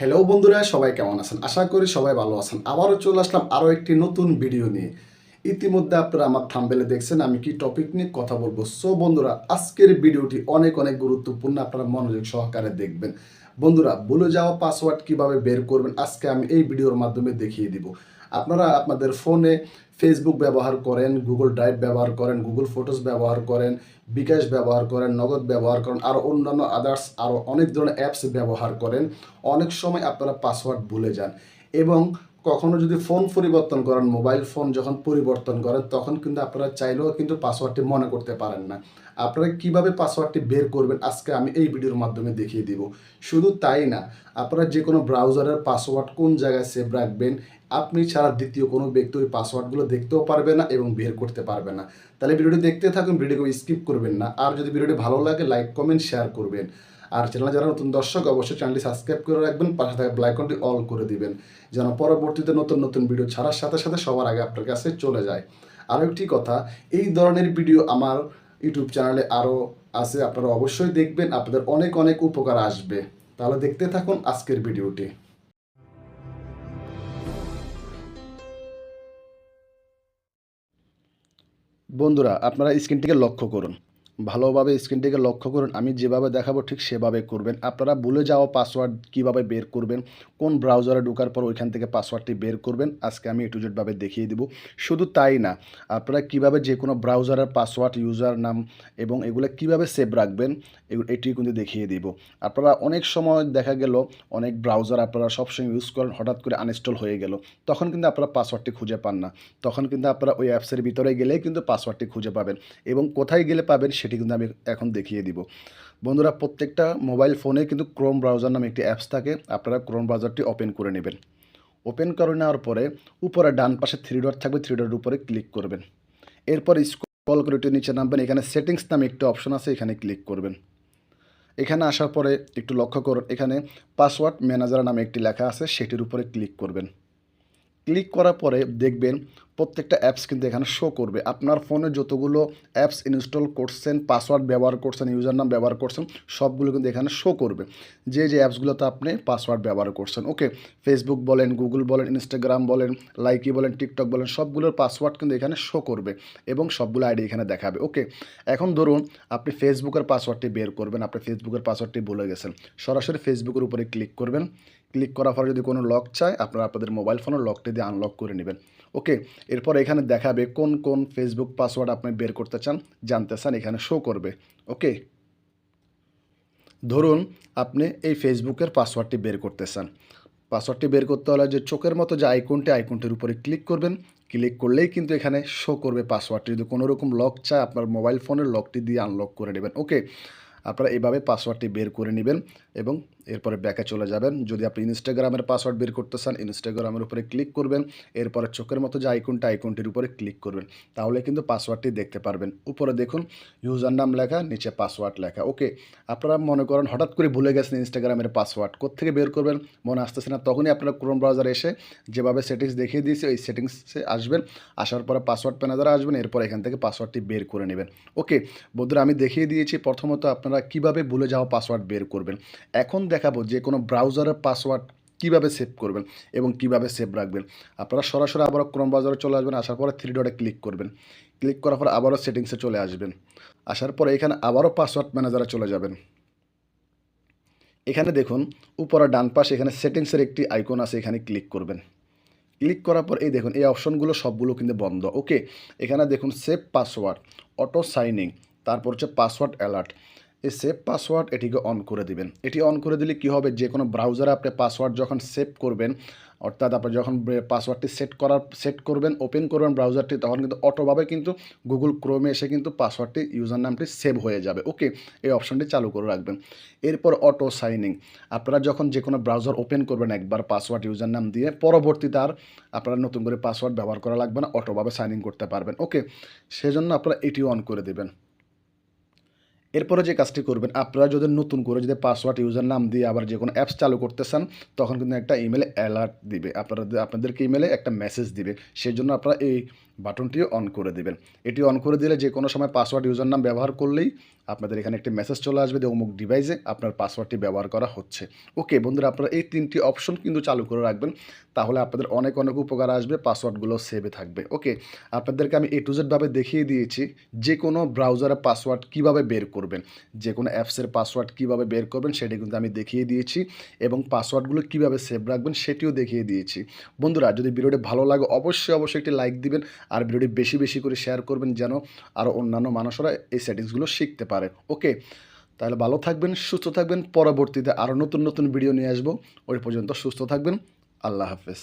Hello বন্ধুরা, সবাই কেমন আছেন? আশা করি সবাই ভালো আছেন। আবারও চলে আসলাম আরও একটি নতুন ভিডিও নিয়ে। ইতিমধ্যে আপনারা আমার থাম্বেলে দেখছেন, আমি কি টপিক নিয়ে কথা বলব? সো বন্ধুরা, আজকের ভিডিওটি অনেক অনেক গুরুত্বপূর্ণ, আপনারা মনোযোগ সহকারে দেখবেন। বন্ধুরা, ভুলে যাওয়া পাসওয়ার্ড কীভাবে বের করবেন, আজকে আমি এই ভিডিওর মাধ্যমে দেখিয়ে দিব। আপনারা আপনাদের ফোনে ফেসবুক ব্যবহার করেন গুগল ড্রাইভ ব্যবহার করেন গুগল ফটোস ব্যবহার করেন বিকাশ ব্যবহার করেন নগদ ব্যবহার করেন আরও অন্যান্য আদার্স আরও অনেক ধরনের অ্যাপস ব্যবহার করেন। অনেক সময় আপনারা পাসওয়ার্ড ভুলে যান এবং কখনো যদি ফোন পরিবর্তন করেন মোবাইল ফোন যখন পরিবর্তন করেন, তখন কিন্তু আপনারা চাইলেও কিন্তু পাসওয়ার্ডটি মনে করতে পারেন না। আপনারা কীভাবে পাসওয়ার্ডটি বের করবেন, আজকে আমি এই ভিডিওর মাধ্যমে দেখিয়ে দিব। শুধু তাই না, আপনারা যে কোনো ব্রাউজারের পাসওয়ার্ড কোন জায়গায় সেভ রাখবেন, আপনি ছাড়া দ্বিতীয় কোনো ব্যক্তি ওই পাসওয়ার্ডগুলো দেখতেও পারবে না এবং বের করতে পারবে না। তাহলে ভিডিওটি দেখতে থাকুন ভিডিওকে স্কিপ করবেন না। আর যদি ভিডিওটি ভালো লাগে লাইক কমেন্ট শেয়ার করবেন। আর চ্যানেল যারা নতুন দর্শক, অবশ্যই চ্যানেলটি সাবস্ক্রাইব করে রাখবেন, পাশে থাকা ব্লাইকনটি অল করে দিবেন, যেন পরবর্তীতে নতুন নতুন ভিডিও ছাড়ার সাথে সাথে সবার আগে আপনার কাছে চলে যায়। আরও একটি কথা, এই ধরনের ভিডিও আমার ইউটিউব চ্যানেলে আরও আছে, আপনারা অবশ্যই দেখবেন, আপনাদের অনেক অনেক উপকার আসবে। তাহলে দেখতে থাকুন আজকের ভিডিওটি বন্ধুরা, আপনারা স্ক্রিনটিকে লক্ষ্য করুন। ভালোভাবে স্ক্রিনটিকে লক্ষ্য করুন, আমি যেভাবে দেখাবো ঠিক সেভাবে করবেন। আপনারা ভুলে যাওয়া পাসওয়ার্ড কীভাবে বের করবেন, কোন ব্রাউজারে ঢোকার পর ওইখান থেকে পাসওয়ার্ডটি বের করবেন, আজকে আমি এটু জেডভাবে দেখিয়ে দিব। শুধু তাই না, আপনারা কীভাবে যে কোনো ব্রাউজারের পাসওয়ার্ড ইউজার নাম এবং এগুলো কীভাবে সেভ রাখবেন, এগুলো এটি কিন্তু দেখিয়ে দিব। আপনারা অনেক সময় দেখা গেল, অনেক ব্রাউজার আপনারা সবসময় ইউজ করেন, হঠাৎ করে আনইনস্টল হয়ে গেল। তখন কিন্তু আপনারা পাসওয়ার্ডটি খুঁজে পান না। তখন কিন্তু আপনারা ওই অ্যাপসের ভিতরে গেলেই কিন্তু পাসওয়ার্ডটি খুঁজে পাবেন এবং কোথায় গেলে পাবেন সেটি কিন্তু আমি এখন দেখিয়ে দিব। বন্ধুরা, প্রত্যেকটা মোবাইল ফোনে কিন্তু ক্রোম ব্রাউজার নামে একটি অ্যাপস থাকে। আপনারা ক্রোম ব্রাউজারটি ওপেন করে নেবেন। ওপেন করে নেওয়ার পরে উপরে ডান পাশে থ্রি ডট থাকবে। থ্রি ডটের উপরে ক্লিক করবেন। এরপর স্ক্রল করে একটু নিচে নামবেন। এখানে সেটিংস নামে একটি অপশন আছে, এখানে ক্লিক করবেন। এখানে আসার পরে একটু লক্ষ্য করুন, এখানে পাসওয়ার্ড ম্যানেজার নামে একটি লেখা আছে, সেটির উপরে ক্লিক করবেন। ক্লিক করার পরে দেখবেন প্রত্যেকটা অ্যাপস কিন্তু এখানে শো করবে। আপনার ফোনে যতগুলো অ্যাপস ইনস্টল করছেন পাসওয়ার্ড ব্যবহার করছেন ইউজার নাম ব্যবহার করছেন, সবগুলো কিন্তু এখানে শো করবে। যে যে অ্যাপসগুলোতে আপনি পাসওয়ার্ড ব্যবহার করছেন ওকে ফেসবুক বলেন গুগল বলেন ইনস্টাগ্রাম বলেন লাইকি বলেন টিকটক বলেন, সবগুলোর পাসওয়ার্ড কিন্তু এখানে শো করবে এবং সবগুলো আইডি এখানে দেখাবে ওকে এখন ধরুন আপনি ফেসবুকের পাসওয়ার্ডটি বের করবেন, আপনি ফেসবুকের পাসওয়ার্ডটি বলে গেছেন। সরাসরি ফেসবুকের উপরে ক্লিক করবেন। ক্লিক করার পরে যদি কোনো লক চায়, আপনারা আপনাদের মোবাইল ফোনের লকটি দিয়ে আনলক করে নেবেন। ওকে এরপর এখানে দেখাবে কোন কোন ফেসবুক পাসওয়ার্ড আপনি বের করতে চান, জানতে চান, এখানে শো করবে। ওকে ধরুন আপনি এই ফেসবুকের পাসওয়ার্ডটি বের করতে চান। পাসওয়ার্ডটি বের করতে হলে যে চোখের মতো যে আইকনটি আইকনটির উপরে ক্লিক করবেন। ক্লিক করলেই কিন্তু এখানে শো করবে পাসওয়ার্ডটি যদি কোনো রকম লক চায়, আপনার মোবাইল ফোনের লকটি দিয়ে আনলক করে নেবেন। ওকে আপনারা এভাবে পাসওয়ার্ডটি বের করে নেবেন। এবং এরপরে ব্যাকে চলে যাবেন। যদি আপনি ইনস্টাগ্রামের পাসওয়ার্ড বের করতে চান ইনস্টাগ্রামের উপরে ক্লিক করবেন। এরপরে চোখের মতো যে আইকনটা আইকনটির উপরে ক্লিক করবেন। তাহলে কিন্তু পাসওয়ার্ডটি দেখতে পারবেন। উপরে দেখুন ইউজার নাম লেখা, নিচে পাসওয়ার্ড লেখা। ওকে, আপনারা মনে করেন হঠাৎ করে ভুলে গেছেন ইনস্টাগ্রামের পাসওয়ার্ড কোথেকে বের করবেন? মনে আসতেছে না। তখনই আপনারা ক্রোম ব্রাউজার এসে যেভাবে সেটিংস দেখিয়ে দিয়েছে, ওই সেটিংসে আসবেন। আসার পরে পাসওয়ার্ড ম্যানেজারে আসবেন। এরপর এখান থেকে পাসওয়ার্ডটি বের করে নেবেন। ওকে, বন্ধুরা, আমি দেখিয়ে দিয়েছি। প্রথমত আপনারা কীভাবে ভুলে যাওয়া পাসওয়ার্ড বের করবেন। এখন দেখাবো যে কোনো ব্রাউজারের পাসওয়ার্ড কীভাবে সেভ করবেন এবং কীভাবে সেভ রাখবেন। আপনারা সরাসরি আবারও ক্রোম ব্রাউজারে চলে আসবেন, আসার পরে থ্রি ডটে ক্লিক করবেন। ক্লিক করার পর আবারও সেটিংসে চলে আসবেন। আসার পরে এখানে আবারও পাসওয়ার্ড ম্যানেজারে চলে যাবেন। এখানে দেখুন, উপরে ডান পাশে এখানে সেটিংসের একটি আইকন আছে, এখানে ক্লিক করবেন। ক্লিক করার পর এই দেখুন, এই অপশনগুলো সবগুলো কিন্তু বন্ধ। ওকে এখানে দেখুন সেভ পাসওয়ার্ড অটো সাইনিং তারপর হচ্ছে পাসওয়ার্ড অ্যালার্ট এই সেভ পাসওয়ার্ড এটিকে অন করে দিবেন। এটি অন করে দিলে কী হবে? যে কোনো ব্রাউজারে আপনি পাসওয়ার্ড যখন সেভ করবেন, অর্থাৎ আপনি যখন পাসওয়ার্ডটি সেট করার সেট করবেন ওপেন করবেন ব্রাউজারটি তখন কিন্তু অটোভাবে কিন্তু গুগল ক্রোমে এসে কিন্তু পাসওয়ার্ডটি ইউজার নামটি সেভ হয়ে যাবে। ওকে এই অপশনটি চালু করে রাখবেন। এরপর অটো সাইনিং আপনারা যখন যে কোনো ব্রাউজার ওপেন করবেন, একবার পাসওয়ার্ড ইউজার নাম দিয়ে, পরবর্তীতে আর আপনারা নতুন করে পাসওয়ার্ড ব্যবহার করা লাগবে না অটোভাবে সাইন ইন করতে পারবেন। ওকে সেজন্য আপনারা এটি অন করে দেবেন। এরপরে যে কাজটি করবেন, আপনারা যদি নতুন করে যদি পাসওয়ার্ড ইউজার নাম দিয়ে আবার যে কোনো অ্যাপস চালু করতে চান, তখন কিন্তু একটা ইমেলে অ্যালার্ট দিবে। আপনারা আপনাদেরকে ইমেলে একটা মেসেজ দিবে। সেই জন্য আপনারা এই বাটনটিও অন করে দেবেন। এটি অন করে দিলে যে কোনো সময় পাসওয়ার্ড ইউজার নাম ব্যবহার করলেই আপনাদের এখানে একটি মেসেজ চলে আসবে যে অমুক ডিভাইসে আপনার পাসওয়ার্ডটি ব্যবহার করা হচ্ছে। ওকে বন্ধুরা, আপনারা এই তিনটি অপশন কিন্তু চালু করে রাখবেন, তাহলে আপনাদের অনেক অনেক উপকার আসবে পাসওয়ার্ডগুলো সেভে থাকবে। ওকে আপনাদেরকে আমি এ টু জেডভাবে দেখিয়ে দিয়েছি যে কোনো ব্রাউজারের পাসওয়ার্ড কীভাবে বের করবেন যে কোনো অ্যাপসের পাসওয়ার্ড কীভাবে বের করবেন, সেটি কিন্তু আমি দেখিয়ে দিয়েছি এবং পাসওয়ার্ডগুলো কীভাবে সেভ রাখবেন, সেটিও দেখিয়ে দিয়েছি। বন্ধুরা, যদি ভিডিওটি ভালো লাগে, অবশ্যই অবশ্যই একটি লাইক দিবেন আর ভিডিওটি বেশি বেশি করে শেয়ার করবেন যেন আরও অন্যান্য মানুষরা এই সেটিংসগুলো শিখতে পারে। ওকে তাহলে ভালো থাকবেন, সুস্থ থাকবেন। পরবর্তীতে আরও নতুন নতুন ভিডিও নিয়ে আসব। ওই পর্যন্ত সুস্থ থাকবেন। আল্লাহ হাফেজ।